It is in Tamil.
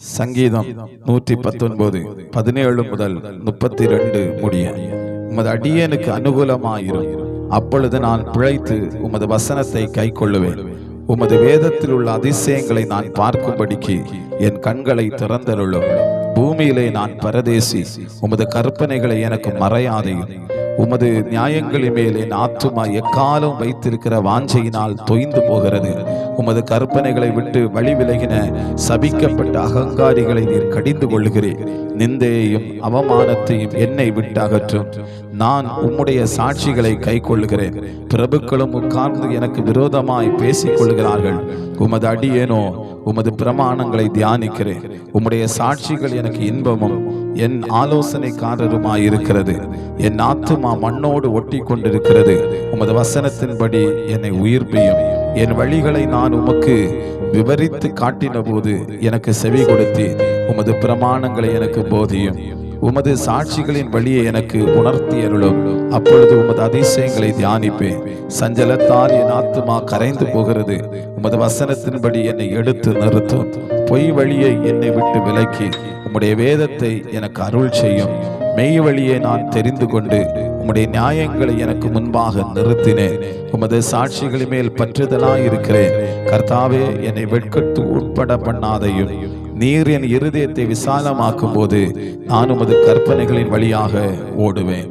சங்கீதம் நூற்றி பத்தொன்பது பதினேழு முதல் முப்பத்தி ரெண்டு முடிய. உமது அடியனுக்கு அனுகூலமாயிரும். அப்பொழுது நான் பிழைத்து உமது வசனத்தை கைக்கொள்ளுவேன். உமது வேதத்தில் உள்ள அதிசயங்களை நான் பார்க்கும்படிக்கு என் கண்களை திறந்தருளும். பூமியிலே நான் பரதேசி உமது கற்பனைகளை எனக்கு மறையாதையும் உமது நியாயங்களின் மேல் என் ஆத்துமா எக்காலம் வைத்திருக்கிற வாஞ்சையினால் தொய்ந்து போகிறது. உமது கற்பனைகளை விட்டு வழி விலகின சபிக்கப்பட்ட அகங்காரிகளை நீர் கடிந்து கொள்கிறேன் நிந்தையையும் அவமானத்தையும் என்னை விட்டு அகற்றும். நான் உம்முடைய சாட்சிகளை கை கொள்கிறேன் பிரபுக்களும் உட்கார்ந்து எனக்கு விரோதமாய் பேசிக் கொள்கிறார்கள் உமது அடியேனோ உமது பிரமாணங்களை தியானிக்கிறேன். உம்முடைய சாட்சிகள் எனக்கு இன்பமும் என் ஆலோசனைக்காரருமாய் இருக்கிறது என் ஆத்துமா மண்ணோடு ஒட்டி கொண்டிருக்கிறது உமது வசனத்தின்படி என்னை உயிர்ப்பியும். என் வழிகளை நான் உமக்கு விவரித்து காட்டின போது எனக்கு செவி கொடுத்தி உமது பிரமாணங்களை எனக்கு போதியும். உமது சாட்சிகளின் வழியை எனக்கு உணர்த்தி அருளும் அப்பொழுது உமது அதிசயங்களை தியானிப்பேன். சஞ்சலத்தால் என் ஆத்துமா கரைந்து போகிறது. உமது வசனத்தின்படி என்னை எடுத்து நிறுத்தும். பொய் வழியை என்னை விட்டு விலக்கி உம்முடைய வேதத்தை எனக்கு அருள் செய்யும். மெய் வழியை நான் தெரிந்து கொண்டு உம்முடைய நியாயங்களை எனக்கு முன்பாக நிறுத்தினேன். உமது சாட்சிகளின் மேல் பற்றுதலாய் இருக்கிறேன் கர்த்தாவே என்னை வெட்கத்து உட்பட பண்ணாதையும். நீர் என் இருதயத்தை விசாலமாக்கும் போது நான் உமது கற்பனைகளின் வழியாக ஓடுவேன்.